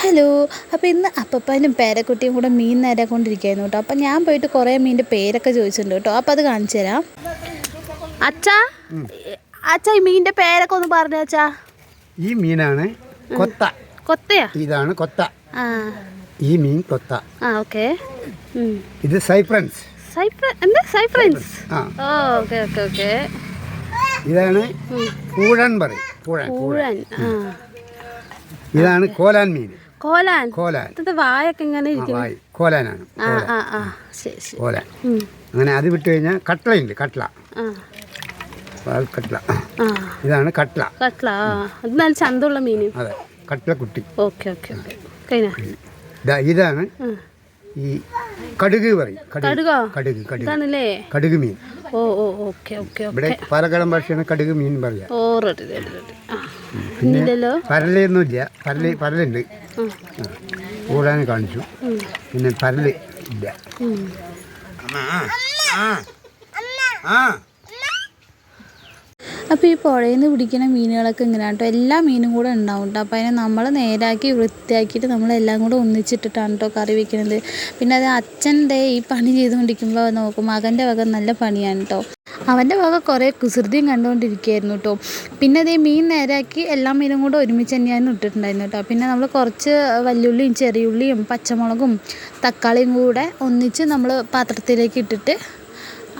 Hello അപ്പോൾ ഇന്ന് അപ്പപ്പനും പേരക്കുട്ടിയും കൂടെ മീൻ നേരാക്കൊണ്ടിരിക്കുകയായിരുന്നു കേട്ടോ. അപ്പം ഞാൻ പോയിട്ട് കുറേ മീനിന്റെ പേരൊക്കെ ചോദിച്ചിട്ടുണ്ട് കേട്ടോ. അപ്പോൾ അത് കാണിച്ചു തരാം. അച്ഛാ അച്ഛാ ഈ മീനിന്റെ പേരൊക്കെ ഒന്ന് പറഞ്ഞു അച്ഛാ. ഈ മീനാണ് കൊത്ത. കൊത്തയാ? ഇതാണ് കൊത്ത. ആ. ഈ മീൻ കൊത്ത. ആ ഓക്കെ. ഇത് സൈപ്രൻസ്. സൈപ്രൻസ്? ആ. ഓ ഓക്കെ ഓക്കെ ഓക്കെ. ഇതാണ് പൂഴൻ പറയും പൂഴൻ പൂഴൻ. പൂഴൻ ആ. ഇതാണ് കോലാൻ മീൻ. കോലാൻ. കോലാൻ. വായൊക്കെ ഇങ്ങനെ വായി. കോലാനാണ്. കോലാൻ. അങ്ങനെ അത് വിട്ട് കഴിഞ്ഞാൽ ആ. വാൽ കട്ട്ല ഇതാണ് കട്ട്ല ആ. അത് നല്ല ചന്തമുള്ള മീൻ. അതെ. കട്ട്ല കുട്ടി ഓക്കെ ഓക്കെ. ഇതാണ് ഈ കടുക് പറയും. കടുക്. കടുകോ? കടുക് കടുക്. മീൻ. ഓ ഓ ഓക്കെ ഓക്കെ ഇവിടെ പാലക്കാടൻ ഭാഷയാണ് കടുക് മീൻ പറയാ. ഓ റെഡി റെഡി റെഡി. ആ. ഇല്ലല്ലോ. പരലൊന്നുമില്ല പരൽ പരലുണ്ട്. കൂടാൻ കാണിച്ചു. പിന്നെ പരൽ ഇല്ല. അപ്പോൾ ഈ പുഴയിൽ നിന്ന് പിടിക്കുന്ന മീനുകളൊക്കെ ഇങ്ങനെ കേട്ടോ എല്ലാ മീനും കൂടെ ഉണ്ടാവും കേട്ടോ അപ്പോൾ അതിനെ നമ്മൾ നേരാക്കി വൃത്തിയാക്കിയിട്ട് നമ്മളെല്ലാം കൂടെ ഒന്നിച്ചിട്ടിട്ടാണ് കേട്ടോ കറി വെക്കുന്നത് പിന്നെ അത് അച്ഛന്റെ ഈ പണി ചെയ്തുകൊണ്ടിരിക്കുമ്പോൾ നോക്കും മകന്റെ വക നല്ല പണിയാണ് കേട്ടോ അവന്റെ വക കുറേ കുസൃതിയും കണ്ടുകൊണ്ടിരിക്കുകയായിരുന്നു കേട്ടോ. പിന്നെ അതേ മീൻ നേരാക്കി എല്ലാ മീനും കൂടെ ഒരുമിച്ച് തന്നെയാണ് ഇട്ടിട്ടുണ്ടായിരുന്നു കേട്ടോ. പിന്നെ നമ്മൾ കുറച്ച് വല്യുള്ളിയും ചെറിയുള്ളിയും പച്ചമുളകും തക്കാളിയും കൂടെ ഒന്നിച്ച് നമ്മൾ പാത്രത്തിലേക്ക് ഇട്ടിട്ട്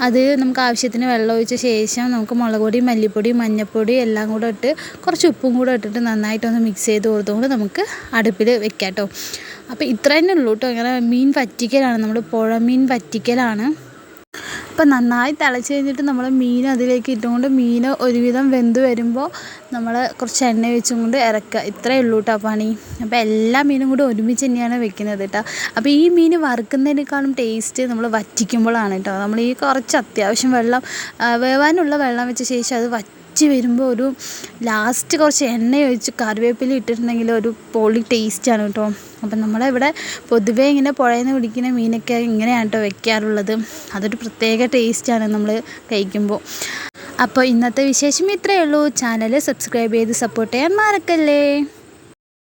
അത് നമുക്ക് ആവശ്യത്തിന് വെള്ളം ഒഴിച്ച ശേഷം നമുക്ക് മുളക് പൊടി മല്ലിപ്പൊടി മഞ്ഞൾപ്പൊടി എല്ലാം കൂടെ ഇട്ട് കുറച്ച് ഉപ്പും കൂടെ ഇട്ടിട്ട് നന്നായിട്ടൊന്ന് മിക്സ് ചെയ്ത് കൊടുത്തുകൊണ്ട് നമുക്ക് അടുപ്പിൽ വെക്കാം കേട്ടോ. അപ്പോൾ ഇത്ര തന്നെ ഉള്ളൂ കേട്ടോ. ഇങ്ങനെ മീൻ വറ്റിക്കലാണ്. നമ്മൾ പുഴ മീൻ വറ്റിക്കലാണ്. അപ്പോൾ നന്നായി തിളച്ച് കഴിഞ്ഞിട്ട് നമ്മൾ മീൻ അതിലേക്ക് ഇട്ടുകൊണ്ട് മീൻ ഒരുവിധം വെന്ത് വരുമ്പോൾ നമ്മൾ കുറച്ച് എണ്ണ വെച്ചും കൊണ്ട് ഇറക്കുക. ഇത്രയേ ഉള്ളൂ കേട്ടോ പണി. അപ്പോൾ എല്ലാ മീനും കൂടി ഒരുമിച്ച് തന്നെയാണ് വെക്കുന്നത് കേട്ടോ അപ്പോൾ ഈ മീൻ വറുക്കുന്നതിനേക്കാളും ടേസ്റ്റ് നമ്മൾ വറ്റിക്കുമ്പോഴാണ് കേട്ടോ നമ്മൾ ഈ കുറച്ച് അത്യാവശ്യം വെള്ളം വേവാനുള്ള വെള്ളം വെച്ച ശേഷം അത് വറ്റി വരുമ്പോൾ ഒരു ലാസ്റ്റ് കുറച്ച് എണ്ണ ഒഴിച്ച് കറിവേപ്പില ഇട്ടിട്ടുണ്ടെങ്കിൽ ഒരു പൊളി ടേസ്റ്റാണ് കേട്ടോ അപ്പം നമ്മളിവിടെ പൊതുവേ ഇങ്ങനെ പുഴയിൽ പിടിക്കുന്ന മീനൊക്കെ ഇങ്ങനെയാണ് കേട്ടോ വെക്കാറുള്ളത്. അതൊരു പ്രത്യേക ടേസ്റ്റാണ് നമ്മൾ കഴിക്കുമ്പോൾ അപ്പോൾ ഇന്നത്തെ വിശേഷം ഇത്രയേ ഉള്ളൂ. ചാനൽ സബ്സ്ക്രൈബ് ചെയ്ത് സപ്പോർട്ട് ചെയ്യാൻ മറക്കല്ലേ.